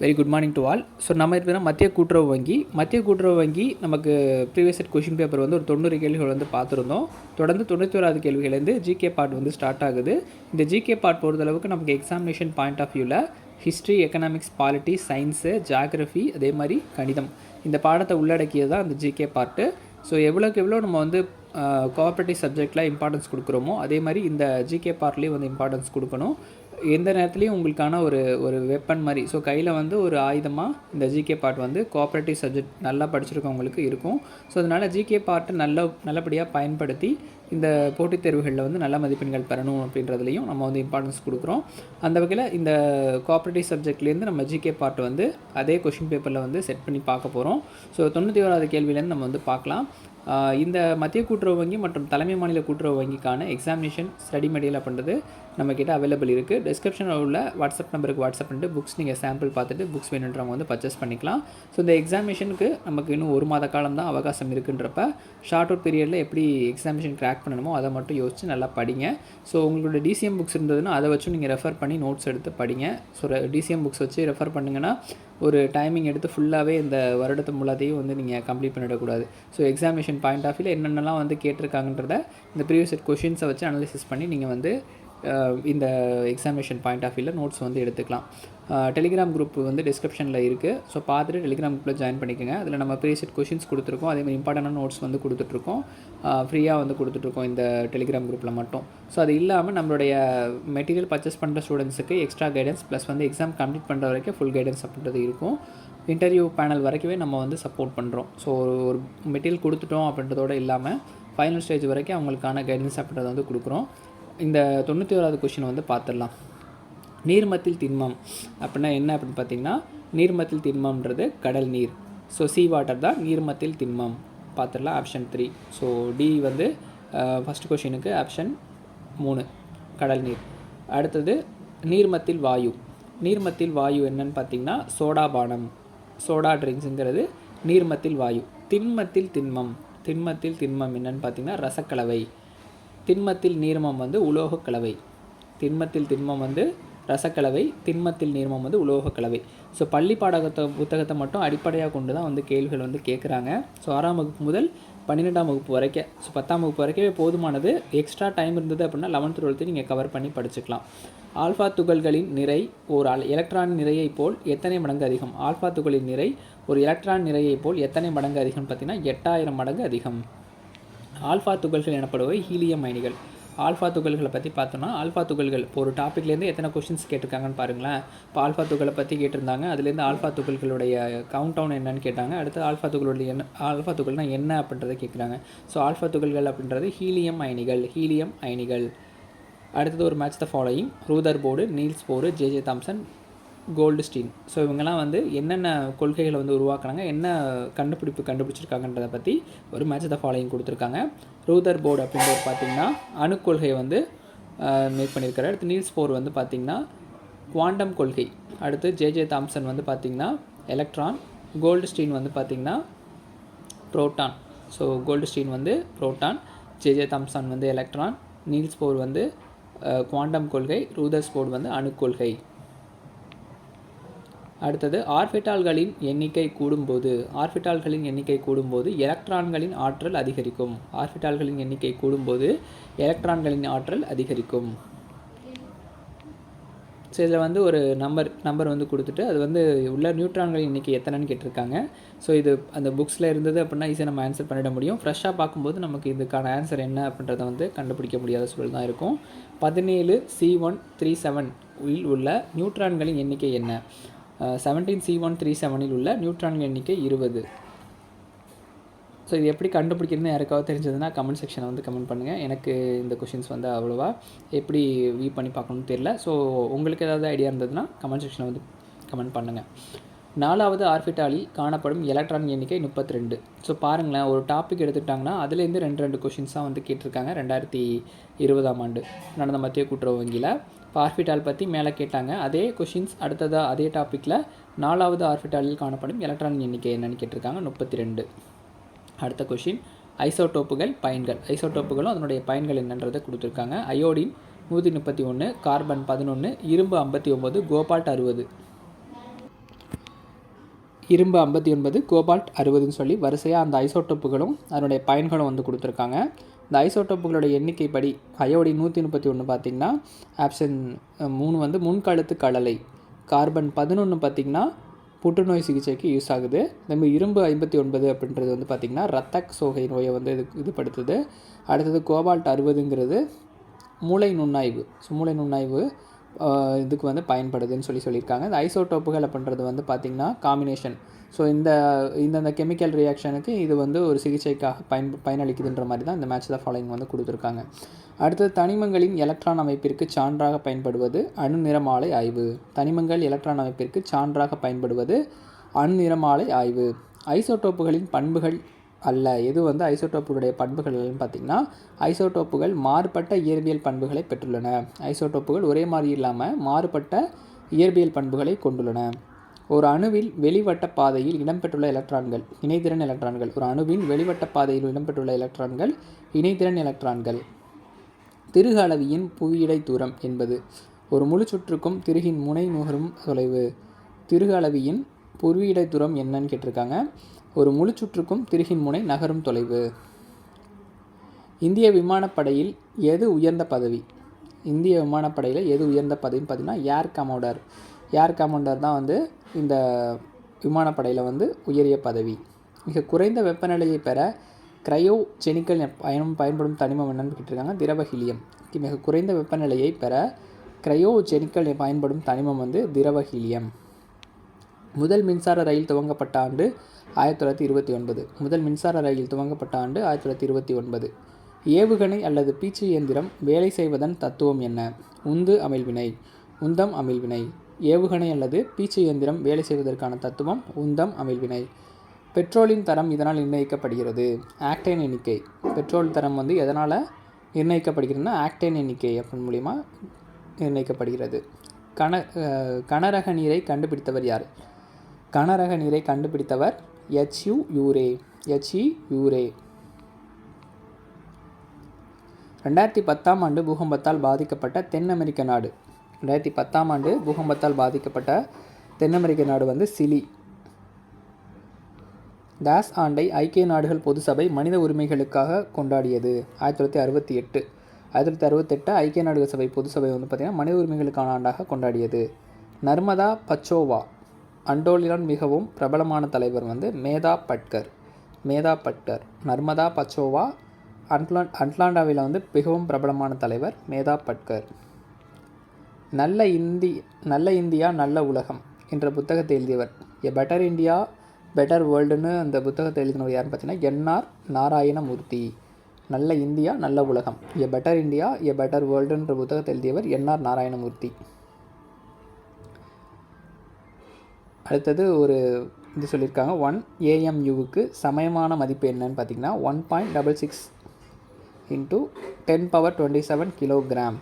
Very good morning to all so நம்ம இருக்கிற மத்திய கூட்டுறவு வங்கி மத்திய கூட்டுறவு வங்கி நமக்கு ப்ரீவியஸ் செட் கொஷின் பேப்பர் வந்து ஒரு தொண்ணூறு கேள்விகள் வந்து பார்த்துருந்தோம். தொடர்ந்து தொண்ணூற்றி ஓராது கேள்விகள்லேருந்து ஜிகே பார்ட் வந்து ஸ்டார்ட் ஆகுது. இந்த ஜிகே பார்ட் பொறுத்தளவுக்கு நமக்கு எக்ஸாமினேஷன் பாயிண்ட் ஆஃப் வியூவில் history economics polity science geography அதே மாதிரி கணிதம். இந்த பாடத்தை உள்ளடக்கியது தான் அந்த ஜிகே பார்ட்டு ஸோ எவ்வளோக்கு எவ்வளோ நம்ம வந்து கோஆப்ரேட்டிவ் சப்ஜெக்டில் இம்பார்ட்டன்ஸ் கொடுக்குறோமோ அதே மாதிரி இந்த ஜிகே பார்ட்லேயும் வந்து இம்பார்ட்டன்ஸ் கொடுக்கணும். எந்த நேரத்துலையும் உங்களுக்கான ஒரு ஒரு வெப்பன் மாதிரி ஸோ கையில் வந்து ஒரு ஆயுதமாக இந்த ஜிகே பார்ட் வந்து கோஆப்ரேட்டிவ் சப்ஜெக்ட் நல்லா படிச்சிருக்கவங்களுக்கு இருக்கும். ஸோ அதனால் ஜிகே பார்ட்டை நல்ல நல்லபடியாக பயன்படுத்தி இந்த போட்டித் தேர்வுகளில் வந்து நல்ல மதிப்பெண்கள் பெறணும் அப்படின்றதுலையும் நம்ம வந்து இம்பார்ட்டன்ஸ் கொடுக்குறோம். அந்த வகையில் இந்த கோஆப்ரேட்டிவ் சப்ஜெக்ட்லேருந்து நம்ம ஜிகே பார்ட் வந்து அதே கொஷின் பேப்பரில் வந்து செட் பண்ணி பார்க்க போகிறோம் ஸோ தொண்ணூற்றி ஓராவது கேள்வியிலேருந்து நம்ம வந்து பார்க்கலாம். இந்த மத்திய கூட்டுறவு வங்கி மற்றும் தலைமை மாநில கூட்டுறவு வங்கிக்கான எக்ஸாமினேஷன் ஸ்டடி மெட்டீரியல் அப்படின்றது நம்மக்கிட்ட அவைலபிள் இருக்குது டிஸ்கிரிப்ஷனில் உள்ள வாட்ஸ்அப் நம்பருக்கு வாட்ஸ்அப் பண்ணிட்டு புக்ஸ் நீங்கள் சாம்பிள் பார்த்துட்டு புக்ஸ் வேணுன்றவங்க வந்து பர்ச்சேஸ் பண்ணிக்கலாம். ஸோ இந்த எக்ஸாமினேஷனுக்கு நமக்கு இன்னும் ஒரு மாத காலம் தான் அவகாசம் இருக்குன்றப்ப ஷார்ட் அவுட் பீரியடில் எப்படி எக்ஸாமினேஷன் கிராக் பண்ணணுமோ அதை மட்டும் யோசித்து நல்லா படிங்க. ஸோ உங்களோட டிசிஎம் புக்ஸ் இருந்ததுன்னா அதை வச்சும் நீங்கள் ரெஃபர் பண்ணி நோட்ஸ் எடுத்து படிங்க. ஸோ டிசிஎம் புக்ஸ் வச்சு ரெஃபர் பண்ணுங்கன்னா ஒரு டைமிங் எடுத்து ஃபுல்லாகவே இந்த வருடத்து முழுதையும் வந்து நீங்கள் கம்ப்ளீட் பண்ணிடக்கூடாது. ஸோ எக்ஸாமினேஷன் பாயிண்ட் ஆஃப் வியூவில் என்னென்னலாம் வந்து கேட்டிருக்காங்கன்றத இந்த ப்ரீவியஸ் கொஷின்ஸை வச்சு அனலிசிஸ் பண்ணி நீங்கள் வந்து இந்த எக்ஸாமினேஷன் பாயிண்ட் ஆஃப் வியூவில் நோட்ஸ் வந்து எடுத்துக்கலாம். டெலிகிராம் குரூப் வந்து டிஸ்கிரிப்ஷனில் இருக்குது ஸோ பார்த்துட்டு டெலிகிராம் குரூப்பில் ஜாயின் பண்ணிக்கோங்க. அதில் நம்ம ப்ரீசெட் கொஷின்ஸ் கொடுத்துருக்கோம். அதே மாதிரி இம்பார்ட்டண்டான நோட்ஸ் வந்து கொடுத்துட்ருக்கோம். ஃப்ரீயாக வந்து கொடுத்துட்ருக்கோம் இந்த டெலிகிராம் குரூப்பில் மட்டும். ஸோ அது இல்லாமல் நம்மளுடைய மெட்டீரியல் பர்ச்சேஸ் பண்ணுற ஸ்டூடெண்ட்ஸுக்கு எக்ஸ்ட்ரா கைடன்ஸ் ப்ளஸ் வந்து எக்ஸாம் கம்ப்ளீட் பண்ணுற வரைக்கும் ஃபுல் கைடன்ஸ் அப்படின்றது இருக்கும். இன்டர்வியூ பேனல் வரைக்குமே நம்ம வந்து சப்போர்ட் பண்ணுறோம் ஸோ ஒரு மெட்டீரியல் கொடுத்துட்டோம் அப்படின்றதோட இல்லாமல் ஃபைனல் ஸ்டேஜ் வரைக்கும் அவங்களுக்கான கைடன்ஸ் அப்படின்றத வந்து கொடுக்குறோம். இந்த தொண்ணூற்றி ஓராவது கொஷின் வந்து பார்த்துடலாம் நீர்மத்தில் திண்மம் அப்படின்னா என்ன அப்படின்னு பார்த்தீங்கன்னா நீர்மத்தில் திண்மம்ன்றது கடல் நீர். ஸோ சீ வாட்டர் தான் நீர்மத்தில் திண்மம். பார்த்துடலாம் ஆப்ஷன் த்ரீ ஸோ டி வந்து ஃபஸ்ட் கொஷினுக்கு ஆப்ஷன் மூணு கடல் நீர். அடுத்தது நீர்மத்தில் வாயு. நீர்மத்தில் வாயு என்னன்னு பார்த்தீங்கன்னா சோடா பானம். சோடா ட்ரிங்க்ஸுங்கிறது நீர்மத்தில் வாயு. திண்மத்தில் திண்மம். திண்மத்தில் திண்மம் என்னன்னு பார்த்தீங்கன்னா ரசக்கலவை. திண்மத்தில் நீர்மம் வந்து உலோகக் கலவை திண்மத்தில் திண்மம் வந்து ரசக்கலவை திண்மத்தில் நீர்மம் வந்து உலோகக் கலவை ஸோ பள்ளி பாடகத்தை புத்தகத்தை மட்டும் அடிப்படையாக கொண்டு தான் வந்து கேள்விகள் வந்து கேட்குறாங்க ஸோ ஆறாம் வகுப்பு முதல் பன்னிரெண்டாம் வகுப்பு வரைக்கும் ஸோ பத்தாம் வகுப்பு வரைக்கவே போதுமானது. எக்ஸ்ட்ரா டைம் இருந்தது அப்படின்னா லெவன்த் டுவெல்த்து நீங்கள் கவர் பண்ணி படிச்சுக்கலாம். ஆல்ஃபா துகள்களின் நிறை ஒரு எலக்ட்ரான் நிறையை போல் எத்தனை மடங்கு அதிகம்? ஆல்ஃபா துகளின் நிறை ஒரு எலக்ட்ரான் நிறையைப் போல் எத்தனை மடங்கு அதிகம் பார்த்தீங்கன்னா எட்டாயிரம் மடங்கு அதிகம். ஆல்ஃபா துகள்கள் எனப்படுவை ஹீலியம் அயனிகள். ஆல்ஃபா துகள்களை பற்றி பார்த்தோம்னா ஆல்ஃபா துகள்கள் இப்போ ஒரு டாப்பிக்லேருந்து எத்தனை கொஷின்ஸ் கேட்டிருக்காங்கன்னு பாருங்களேன். இப்போ ஆல்ஃபா துகளை பற்றி கேட்டிருந்தாங்க. அதுலேருந்து ஆல்ஃபா துகள்களுடைய கவுண்ட் டவுன் என்னன்னு கேட்டாங்க. அடுத்து ஆல்ஃபா துகளுடைய என்ன ஆல்ஃபா துகள்னா என்ன அப்படின்றத கேட்குறாங்க ஸோ ஆல்ஃபா துகள்கள் அப்படின்றது ஹீலியம் அயனிகள் ஹீலியம் அயனிகள். அடுத்தது ஒரு match the following Rutherford Niels Bohr JJ Thomson Goldstein so இவங்கெல்லாம் வந்து என்னென்ன கொள்கைகளை வந்து உருவாக்குறாங்க என்ன கண்டுபிடிப்பு கண்டுபிடிச்சிருக்காங்கன்றதை பற்றி ஒரு மேட்ச் த ஃபாலோயிங் கொடுத்துருக்காங்க. ரூதர் போர்டு அப்படின்றது பார்த்தீங்கன்னா அணுக்கொள்கையை வந்து மேக் பண்ணியிருக்காரு. அடுத்து நீல்ஸ் போர் வந்து பார்த்திங்கன்னா குவாண்டம் கொள்கை. அடுத்து ஜேஜே தாம்சன் வந்து பார்த்திங்கன்னா எலக்ட்ரான் கோல்டு ஸ்டீன் வந்து பார்த்திங்கன்னா புரோட்டான் ஸோ கோல்டு ஸ்டீன் வந்து புரோட்டான் ஜேஜே தாம்சன் வந்து எலக்ட்ரான் நீல்ஸ் போர் வந்து குவாண்டம் கொள்கை. ரூதர்ஸ் போர்டு வந்து அணுக்கொள்கை அடுத்தது ஆர்பிட்டால்களின் எண்ணிக்கை கூடும்போது ஆர்பிட்டால்களின் எண்ணிக்கை கூடும்போது எலக்ட்ரான்களின் ஆற்றல் அதிகரிக்கும். ஆர்பிட்டால்களின் எண்ணிக்கை கூடும்போது எலக்ட்ரான்களின் ஆற்றல் அதிகரிக்கும். ஸோ இதில் வந்து ஒரு நம்பர் நம்பர் வந்து கொடுத்துட்டு அது வந்து உள்ள நியூட்ரான்களின் எண்ணிக்கை எத்தனைன்னு கேட்டிருக்காங்க. ஸோ இது அந்த புக்ஸில் இருந்தது அப்படின்னா ஈஸியாக நம்ம ஆன்சர் பண்ணிட முடியும். ஃப்ரெஷ்ஷாக பார்க்கும்போது நமக்கு இதுக்கான ஆன்சர் என்ன அப்படின்றத வந்து கண்டுபிடிக்க முடியாத சூழல் தான் இருக்கும். பதினேழு சி ஒன் த்ரீ செவன் உள்ள நியூட்ரான்களின் எண்ணிக்கை என்ன? செவன்டீன் சி ஒன் த்ரீ செவனில் உள்ள நியூட்ரான்கள் எண்ணிக்கை இருபது. ஸோ இது எப்படி கண்டுபிடிக்கிறதுன்னு யாருக்காவது தெரிஞ்சதுன்னா கமெண்ட் செக்ஷனை வந்து கமெண்ட் பண்ணுங்கள் எனக்கு இந்த கொஷின்ஸ் வந்து அவ்வளோவா எப்படி வியூ பண்ணி பார்க்கணும்னு தெரியல. ஸோ உங்களுக்கு ஏதாவது ஐடியா இருந்ததுன்னா கமெண்ட் செக்ஷனை வந்து கமெண்ட் பண்ணுங்கள் நாலாவது ஆர்பிட்டாலில் காணப்படும் எலக்ட்ரான் எண்ணிக்கை முப்பத்தி ரெண்டு ஸோ பாருங்களேன் ஒரு டாபிக் எடுத்துக்கிட்டாங்கன்னா அதுலேருந்து ரெண்டு ரெண்டு கொஷின்ஸாக வந்து கேட்டிருக்காங்க ரெண்டாயிரத்தி இருபதாம் ஆண்டு. நடந்த மத்திய கூட்டுறவு வங்கியில். இப்போ ஆர்பிட்டால் பற்றி மேலே கேட்டாங்க. அதே கொஷின்ஸ் அடுத்ததாக அதே டாப்பிக்கில் நாலாவது ஆர்பிட்டாலில் காணப்படும் எலக்ட்ரான் எண்ணிக்கை என்னன்னு கேட்டிருக்காங்க முப்பத்தி ரெண்டு அடுத்த கொஷின் ஐசோடோப்புகள் பயன்கள். ஐசோடோப்புகளும் அதனுடைய பயன்கள் என்னன்றதை கொடுத்துருக்காங்க. அயோடின் நூற்றி முப்பத்தி ஒன்று கார்பன் பதினொன்று இரும்பு ஐம்பத்தி ஒம்பது கோபால்ட் அறுபது. இரும்பு ஐம்பத்தி ஒன்பது கோபால்ட் அறுபதுன்னு சொல்லி வரிசையாக அந்த ஐசோட்டோப்புகளும் அதனுடைய பயன்களும் வந்து கொடுத்துருக்காங்க. இந்த ஐசோட்டோப்புகளோட எண்ணிக்கை படி அயோடி நூற்றி முப்பத்தி ஒன்று பார்த்திங்கன்னா ஆப்ஷன் மூணு வந்து முன்கழுத்து கடலை கார்பன் பதினொன்று பார்த்திங்கன்னா புற்றுநோய் சிகிச்சைக்கு யூஸ் ஆகுது. நம்ம இரும்பு ஐம்பத்தி ஒன்பது அப்படின்றது வந்து பார்த்திங்கன்னா ரத்த சோகை நோயை வந்து இது இதுபடுத்துது. அடுத்தது கோபால்ட் அறுபதுங்கிறது மூளை நுண்ணாய்வு. ஸோ மூளை நுண்ணாய்வு இதுக்கு வந்து பயன்படுதுன்னு சொல்லி சொல்லியிருக்காங்க. இந்த ஐசோடோப்புகளை பண்ணுறது வந்து பார்த்திங்கன்னா காம்பினேஷன் ஸோ இந்த இந்தந்த கெமிக்கல் ரியாக்ஷனுக்கு இது வந்து ஒரு சிகிச்சைக்காக பயன் பயனளிக்குதுன்ற மாதிரி தான் இந்த மேட்ச் த ஃபாலோயிங் வந்து கொடுத்துருக்காங்க. அடுத்தது தனிமங்களின் எலக்ட்ரான் அமைப்பிற்கு சான்றாக பயன்படுவது அணு நிறமாலை ஆய்வு. தனிமங்கள் எலக்ட்ரான் அமைப்பிற்கு சான்றாக பயன்படுவது அணு நிறமாலை ஆய்வு. ஐசோடோப்புகளின் பண்புகள் அல்ல. எது வந்து ஐசோடோப்புகளுடைய பண்புகள்னு பார்த்திங்கன்னா ஐசோடோப்புகள் மாறுபட்ட இயற்பியல் பண்புகளை பெற்றுள்ளன. ஐசோடோப்புகள் ஒரே மாதிரி இல்லாமல் மாறுபட்ட இயற்பியல் பண்புகளை கொண்டுள்ளன. ஒரு அணுவில் வெளிவட்ட பாதையில் இடம்பெற்றுள்ள எலக்ட்ரான்கள் இணைதிறன் எலக்ட்ரான்கள். ஒரு அணுவின் வெளிவட்ட பாதையில் இடம்பெற்றுள்ள எலக்ட்ரான்கள் இணைதிறன் எலக்ட்ரான்கள். திருகு அளவியின் புவியிடை தூரம் என்பது ஒரு முழு சுற்றுக்கும் திருகின் முனை நுகரும் தொலைவு. திருகு அளவியின் புவியிடை தூரம் என்னன்னு கேட்டிருக்காங்க. ஒரு முழு சுற்றுக்கும் திருகின் முனை நகரும் தொலைவு. இந்திய விமானப்படையில் எது உயர்ந்த பதவி? இந்திய விமானப்படையில் எது உயர்ந்த பதவின்னு பார்த்தீங்கன்னா ஏர் கமோடர் ஏர் கமோண்டர் தான் வந்து இந்த விமானப்படையில் வந்து உயரிய பதவி. மிக குறைந்த வெப்பநிலையை பெற கிரையோ ஜெனிக்கல் பயணம் பயன்படும் தனிமம் என்னன்னு கேட்டிருக்காங்க திரவ ஹீலியம் மிக குறைந்த வெப்பநிலையை பெற கிரையோ ஜெனிக்கல் பயன்படும் தனிமம் வந்து திரவ ஹீலியம் முதல் மின்சார ரயில் துவங்கப்பட்ட ஆண்டு ஆயிரத்தி தொள்ளாயிரத்தி இருபத்தி ஒன்பது. முதல் மின்சார ரயில் துவங்கப்பட்ட ஆண்டு ஆயிரத்தி தொள்ளாயிரத்தி இருபத்தி ஒன்பது. ஏவுகணை அல்லது பீச்சு இயந்திரம் வேலை செய்வதன் தத்துவம் என்ன? உந்து அமிழ்வினை. உந்தம் அமிழ்வினை. ஏவுகணை அல்லது பீச்சு இயந்திரம் வேலை செய்வதற்கான தத்துவம் உந்தம் அமிழ்வினை. பெட்ரோலின் தரம் இதனால் நிர்ணயிக்கப்படுகிறது. ஆக்டைன் எண்ணிக்கை. பெட்ரோல் தரம் வந்து எதனால் நிர்ணயிக்கப்படுகிறதுனா ஆக்டைன் எண்ணிக்கை அப்படின் மூலிமா நிர்ணயிக்கப்படுகிறது. கன கனரக நீரை கண்டுபிடித்தவர் யார்? கனரக நீரை கண்டுபிடித்தவர் எச்யு யூரே எச்இ யூரே ரெண்டாயிரத்தி பத்தாம் ஆண்டு பூகம்பத்தால் பாதிக்கப்பட்ட தென் அமெரிக்க நாடு. ரெண்டாயிரத்தி பத்தாம் ஆண்டு பூகம்பத்தால் பாதிக்கப்பட்ட தென் அமெரிக்க நாடு வந்து சிலி. தாஸ் ஆண்டை ஐக்கிய நாடுகள் பொதுசபை மனித உரிமைகளுக்காக கொண்டாடியது. ஆயிரத்தி தொள்ளாயிரத்தி அறுபத்தி எட்டு. ஆயிரத்தி தொள்ளாயிரத்தி அறுபத்தெட்டு ஐக்கிய நாடுகள் சபை பொதுசபை வந்து பார்த்திங்கன்னா மனித உரிமைகளுக்கான ஆண்டாக கொண்டாடியது. நர்மதா பச்சோவா. அண்டோலிரான் மிகவும் பிரபலமான தலைவர் வந்து மேதா பட்கர். மேதா பட்கர் நர்மதா பச்சோவா அட்லான் அட்லாண்டாவில் வந்து மிகவும் பிரபலமான தலைவர் மேதா பட்கர். நல்ல இந்தி நல்ல இந்தியா நல்ல உலகம் என்ற புத்தகத்தை எழுதியவர். எ பெட்டர் இந்தியா பெட்டர் வேர்ல்டுன்னு அந்த புத்தகத்தை எழுதினவர் யாருன்னு பார்த்தீங்கன்னா என்ஆர் நாராயணமூர்த்தி. நல்ல இந்தியா நல்ல உலகம். A better India a better வேர்ல்டுன்ற புத்தகத்தை எழுதியவர் என்ஆர் நாராயணமூர்த்தி. அடுத்தது ஒரு இது சொல்லியிருக்காங்க. ஒன் ஏஎம்யூவுக்கு சமயமான மதிப்பு என்னன்னு பார்த்தீங்கன்னா one point double six into ten power twenty seven kilogram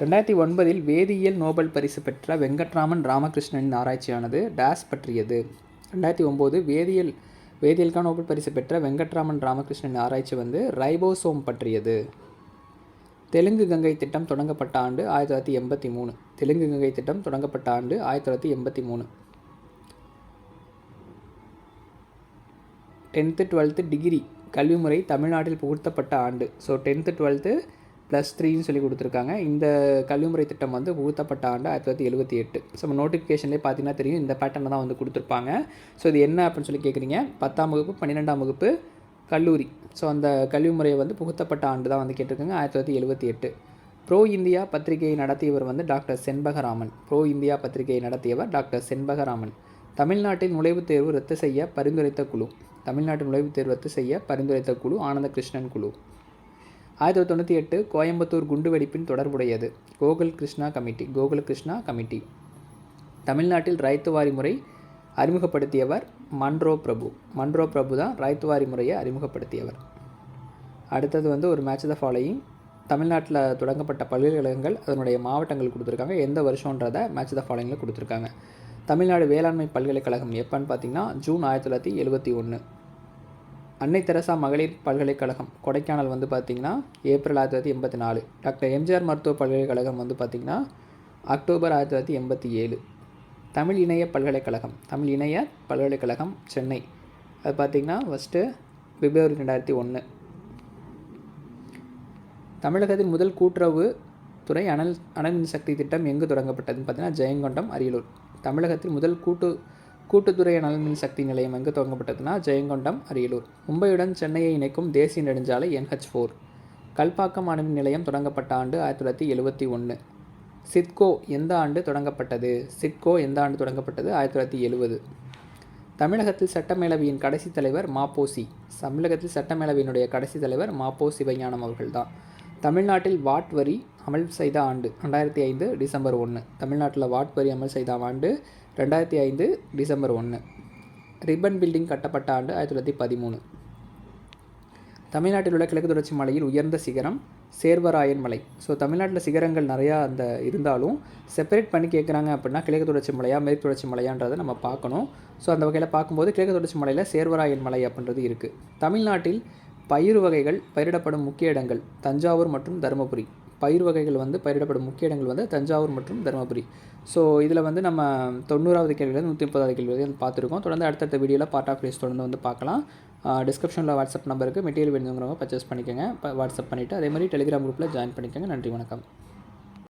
ரெண்டாயிரத்தி ஒன்பதில் வேதியியல் நோபல் பரிசு பெற்ற வெங்கட்ராமன் ராமகிருஷ்ணனின் ஆராய்ச்சியானது டேஸ் பற்றியது. ரெண்டாயிரத்தி ஒம்பது வேதியியல் வேதியியலுக்கான நோபல் பரிசு பெற்ற வெங்கட்ராமன் ராமகிருஷ்ணன் ஆராய்ச்சி வந்து ரைபோசோம் பற்றியது. தெலுங்கு கங்கை திட்டம் தொடங்கப்பட்ட ஆண்டு ஆயிரத்தி தொள்ளாயிரத்தி எண்பத்தி மூணு. தெலுங்கு கங்கை திட்டம் தொடங்கப்பட்ட ஆண்டு ஆயிரத்தி தொள்ளாயிரத்தி எண்பத்தி மூணு. டென்த்து டுவெல்த்து டிகிரி கல்வி முறை தமிழ்நாட்டில் புகுத்தப்பட்ட ஆண்டு. ஸோ டென்த்து டுவெல்த்து ப்ளஸ் த்ரீன்னு சொல்லி கொடுத்துருக்காங்க. இந்த கல்வி முறை திட்டம் வந்து புகுத்தப்பட்ட ஆண்டு ஆயிரத்தி தொள்ளாயிரத்தி எழுபத்தி எட்டு. ஸோ நம்ம நோட்டிஃபிகேஷன்லேயே பார்த்தீங்கன்னா தெரியும். இந்த பேட்டர்னை தான் வந்து கொடுத்துருப்பாங்க. ஸோ இது என்ன அப்படின்னு சொல்லி கேட்குறீங்க பத்தாம் வகுப்பு பன்னிரெண்டாம் வகுப்பு கல்லூரி. ஸோ அந்த கல்வி முறையை வந்து புகுத்தப்பட்ட ஆண்டு தான் வந்து கேட்டிருக்காங்க ஆயிரத்தி தொள்ளாயிரத்தி எழுபத்தி எட்டு. ப்ரோ இந்தியா பத்திரிகையை நடத்தியவர் வந்து டாக்டர் செண்பகராமன். ப்ரோ இந்தியா பத்திரிகையை நடத்தியவர் டாக்டர் செண்பகராமன். தமிழ்நாட்டில் நுழைவுத் தேர்வு ரத்து செய்ய பரிந்துரைத்த குழு. தமிழ்நாட்டில் நுழைவுத் தேர்வு ரத்து செய்ய பரிந்துரைத்த குழு ஆனந்த கிருஷ்ணன் குழு. ஆயிரத்தி தொள்ளாயிரத்தி தொண்ணூற்றி எட்டு கோயம்புத்தூர் குண்டுவெடிப்பின் தொடர்புடையது. கோகுல் கிருஷ்ணா கமிட்டி. கோகுல் கிருஷ்ணா கமிட்டி. தமிழ்நாட்டில் ரைத்துவாரி முறை அறிமுகப்படுத்தியவர் மன்ரோ பிரபு. மன்ரோ பிரபு தான் ராய்த்துவாரி முறையை அறிமுகப்படுத்தியவர். அடுத்தது வந்து ஒரு மேட்ச் த ஃபாலோயிங் தமிழ்நாட்டில் தொடங்கப்பட்ட பல்கலைக்கழகங்கள் அதனுடைய மாவட்டங்கள் கொடுத்துருக்காங்க. எந்த வருஷன்றதை மேட்ச் த ஃபாலோயிங்கில் கொடுத்துருக்காங்க. தமிழ்நாடு வேளாண்மை பல்கலைக்கழகம் எப்போன்னு பார்த்தீங்கன்னா ஜூன் ஆயிரத்தி தொள்ளாயிரத்தி எழுபத்தி ஒன்று அன்னை தெரசா மகளிர் பல்கலைக்கழகம் கொடைக்கானல் வந்து பார்த்திங்கன்னா ஏப்ரல் ஆயிரத்தி தொள்ளாயிரத்தி எண்பத்தி நாலு. டாக்டர் எம்ஜிஆர் மருத்துவ பல்கலைக்கழகம் வந்து பார்த்திங்கன்னா அக்டோபர் ஆயிரத்தி தொள்ளாயிரத்தி எண்பத்தி ஏழு. தமிழ் இணைய பல்கலைக்கழகம். தமிழ் இணைய பல்கலைக்கழகம் சென்னை. அது பார்த்திங்கன்னா ஃபஸ்ட்டு பிப்ரவரி ரெண்டாயிரத்தி ஒன்று தமிழகத்தின் முதல் கூட்டுறவு துறை அனல் அனல் மின்சக்தி திட்டம் எங்கு தொடங்கப்பட்டதுன்னு பார்த்தீங்கன்னா ஜெயங்கொண்டம் அரியலூர். தமிழகத்தில் முதல் கூட்டு கூட்டுத்துறை அனல் மின்சக்தி நிலையம் எங்கு தொடங்கப்பட்டதுன்னா ஜெயங்கொண்டம் அரியலூர். மும்பையுடன் சென்னையை இணைக்கும் தேசிய நெடுஞ்சாலை என்ஹெச் ஃபோர். கல்பாக்கம் அணுமின் நிலையம் தொடங்கப்பட்ட ஆண்டு ஆயிரத்தி தொள்ளாயிரத்தி எழுபத்தி ஒன்று சிட்கோ எந்த ஆண்டு தொடங்கப்பட்டது? சிட்கோ எந்த ஆண்டு தொடங்கப்பட்டது? ஆயிரத்தி தொள்ளாயிரத்தி எழுபது. தமிழகத்தில் சட்டமேலவையின் கடைசி தலைவர் மாப்போசி. தமிழகத்தில் சட்டமேலவையினுடைய கடைசி தலைவர் மாப்போ சிவஞானம் அவர்கள்தான். தமிழ்நாட்டில் வாட் வரி அமல் செய்த ஆண்டு ரெண்டாயிரத்தி ஐந்து டிசம்பர் ஒன்று தமிழ்நாட்டில் வாட் வரி அமல் செய்த ஆண்டு ரெண்டாயிரத்தி ஐந்து டிசம்பர் ஒன்று ரிப்பன் பில்டிங் கட்டப்பட்ட ஆண்டு ஆயிரத்தி தொள்ளாயிரத்தி பதிமூணு. தமிழ்நாட்டில் உள்ள கிழக்கு தொடர்ச்சி மலையில் உயர்ந்த சிகரம் சேர்வராயன் மலை. ஸோ தமிழ்நாட்டில் சிகரங்கள் நிறையா அந்த இருந்தாலும் செப்பரேட் பண்ணி கேட்குறாங்க அப்படின்னா கிழக்கு தொடர்ச்சி மலையா மேற்கு தொடர்ச்சி மலையான்றதை நம்ம பார்க்கணும். ஸோ அந்த வகையில் பார்க்கும்போது கிழக்கு தொடர்ச்சி மலையில் சேர்வராயன் மலை அப்படின்றது இருக்குது தமிழ்நாட்டில் பயிர் வகைகள் பயிரிடப்படும் முக்கிய இடங்கள் தஞ்சாவூர் மற்றும் தருமபுரி. பயிர் வகைகள் வந்து பயிரிடப்படும் முக்கிய இடங்கள் வந்து தஞ்சாவூர் மற்றும் தருமபுரி. ஸோ இதில் வந்து நம்ம தொண்ணூறாவது கேள்வியிலேருந்து நூற்றி முப்பதாவது கேள்வி வந்து பார்த்துருக்கோம். தொடர்ந்து அடுத்தடுத்த வீடியோவில் பார்ட் ஆஃப் ப்ளேஸ் தொடர்ந்து வந்து பார்க்கலாம். டிஸ்கிரிப்ஷனில் வாட்ஸ்அப் நம்பருக்கு மெட்டீரியல் வேணுங்கிறவங்க பர்ச்சேஸ் பண்ணிக்கோங்க. வாட்ஸ்அப் பண்ணிவிட்டு அதே மாதிரி டெலிகிராம் குரூப்பில் ஜாயின் பண்ணிக்கோங்க. நன்றி வணக்கம்.